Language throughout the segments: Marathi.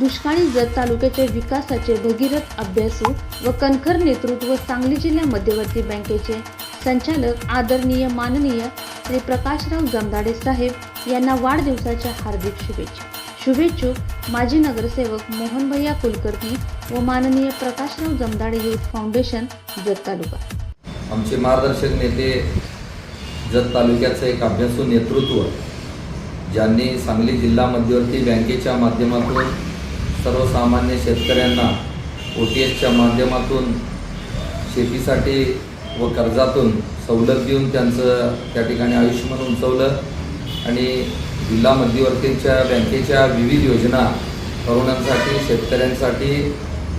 दुष्काळी जत तालुक्याच्या विकासाचे भगीरथ अभ्यासू व कणखर नेतृत्व सांगली जिल्हा मध्यवर्ती बँकेचे संचालक आदरणीय माननीय श्री प्रकाशराव जमदाडे साहेब यांना वाढदिवसाच्या हार्दिक शुभेच्छा. शुभेच्छुक माजी नगरसेवक मोहनभैया कुलकर्णी व माननीय प्रकाशराव जमदाडे युथ फाउंडेशन जत तालुका. आमचे मार्गदर्शक नेते जत तालुक्याचं एक अभ्यासू नेतृत्व ज्यांनी सांगली जिल्हा मध्यवर्ती बँकेच्या माध्यमातून सर्वसामान्य शेतकऱ्यांना ओ टी एसच्या माध्यमातून शेतीसाठी व कर्जातून सवलत देऊन त्यांचं त्या ठिकाणी आयुष्यमान उंचवलं आणि जिल्हा मध्यवर्तींच्या बँकेच्या विविध योजना तरुणांसाठी शेतकऱ्यांसाठी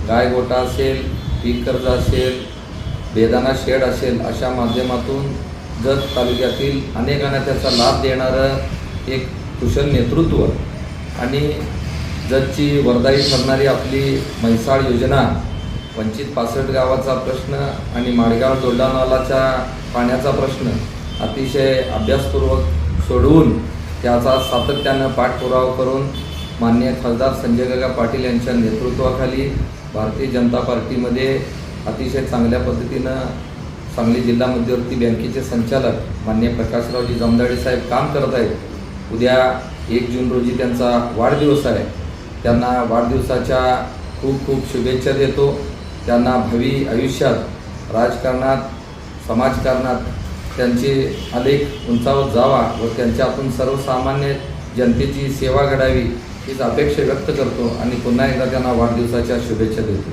गाय गोटा असेल पीक कर्ज असेल बेदाना शेड असेल अशा माध्यमातून जत तालुक्यातील अनेकांना त्याचा लाभ देणारं एक कुशल नेतृत्व आणि जतची वरदाई ठरणारी आपली म्हैसाळ योजना वंचित पासष्ट गावाचा प्रश्न आणि माडगाव दोलडानालाच्या पाण्याचा प्रश्न अतिशय अभ्यासपूर्वक सोडवून त्याचा सातत्यानं पाठपुरावा करून मान्य खासदार संजय गगा पाटील यांच्या नेतृत्वाखाली भारतीय जनता पार्टीमध्ये अतिशय चांगल्या पद्धतीनं सांगली जिल्हा मध्यवर्ती बँकेचे संचालक मान्य प्रकाशरावजी जमदाडे साहेब काम करत आहेत. उद्या एक जून रोजी त्यांचा वाढदिवस आहे. त्यांना वाढदिवसाच्या खूप खूप शुभेच्छा देतो. त्यांना भावी आयुष्यात राजकारणात समाजकारणात त्यांचे अधिक उंचावत जावा व त्यांच्यातून सर्वसामान्य जनतेची सेवा घडावी हीच अपेक्षा व्यक्त करतो आणि पुन्हा एकदा त्यांना वाढदिवसाच्या शुभेच्छा देतो.